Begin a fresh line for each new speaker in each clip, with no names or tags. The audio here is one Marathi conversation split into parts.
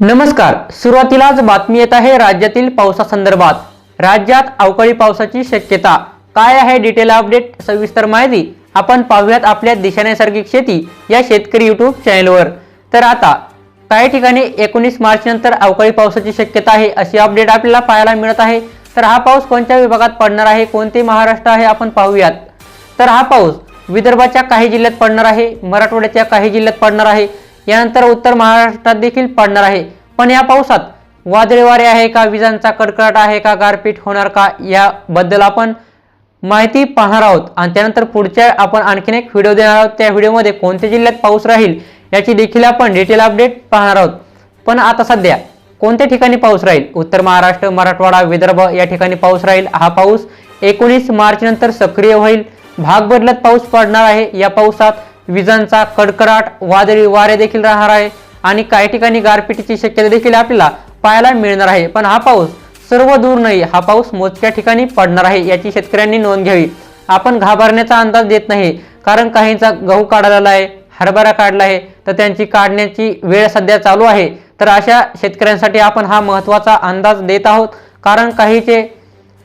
नमस्कार. सुरुवातीलाच बातमी येत आहे राज्यातील पावसासंदर्भात. राज्यात अवकाळी पावसाची शक्यता. काय आहे डिटेल अपडेट सविस्तर माहिती आपण पाहूयात आपल्या दिशा नैसर्गिक शेती या शेतकरी युट्यूब चॅनलवर तर आता काही ठिकाणी एकोणीस मार्च नंतर अवकाळी पावसाची शक्यता आहे अशी अपडेट आपल्याला पाहायला मिळत आहे. तर हा पाऊस कोणत्या विभागात पडणार आहे? कोणते महाराष्ट्र आहे? आपण पाहूयात. तर हा पाऊस विदर्भाच्या काही जिल्ह्यात पडणार आहे मराठवाड्याच्या काही जिल्ह्यात पडणार आहे. यानंतर उत्तर महाराष्ट्रात देखील पडणार आहे. पण या पावसात वादळी वारे आहे का विजांचा कडकडाट आहे का गारपीट होणार का याबद्दल आपण माहिती पाहणार आहोत. आणि त्यानंतर पुढच्या आपण आणखीन एक व्हिडिओ देणार आहोत. त्या व्हिडिओमध्ये कोणत्या जिल्ह्यात पाऊस राहील याची देखील आपण डिटेल अपडेट पाहणार आहोत. पण आता सध्या कोणत्या ठिकाणी पाऊस राहील? उत्तर महाराष्ट्र मराठवाडा विदर्भ या ठिकाणी पाऊस राहील. हा पाऊस एकोणीस मार्च नंतर सक्रिय होईल. भाग बदलत पाऊस पडणार आहे. या पावसात विजांचा कडकडाट वादळी वारे देखील राहणार आहे आणि काही ठिकाणी गारपिटीची शक्यता देखील आपल्याला पाहायला मिळणार आहे. पण हा पाऊस सर्व दूर नाही हा पाऊस मोजक्या ठिकाणी पडणार आहे याची शेतकऱ्यांनी नोंद घ्यावी. आपण घाबरण्याचा अंदाज देत नाही कारण काहींचा गहू काढलेला आहे हरभरा काढला आहे तर त्यांची काढण्याची वेळ सध्या चालू आहे. तर अशा शेतकऱ्यांसाठी आपण हा महत्त्वाचा अंदाज देत आहोत कारण काहीचे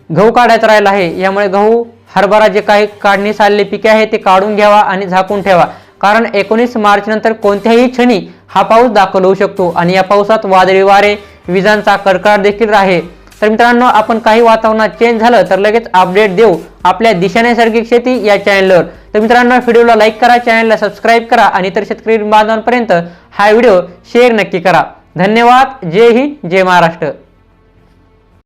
गहू काढायचा राहिला आहे यामुळे गहू हरभरा जे काही काढणीस आलेले पिके आहे ते काढून घ्यावा आणि झाकून ठेवा. कारण एकोणीस मार्च नंतर कोणत्याही क्षणी हा पाऊस दाखल होऊ शकतो आणि या पावसात वादळी वारे विजांचा कडकडाट देखील राहे. तर मित्रांनो आपण काही वातावरणात चेंज झालं तर लगेच अपडेट देऊ आपल्या दिशा नैसर्गिक शेती या चॅनलवर तर मित्रांनो व्हिडिओला लाईक करा चॅनलला सबस्क्राईब करा आणि इतर शेतकरी बांधवांपर्यंत हा व्हिडिओ शेअर नक्की करा. धन्यवाद. जय हिंद जय महाराष्ट्र.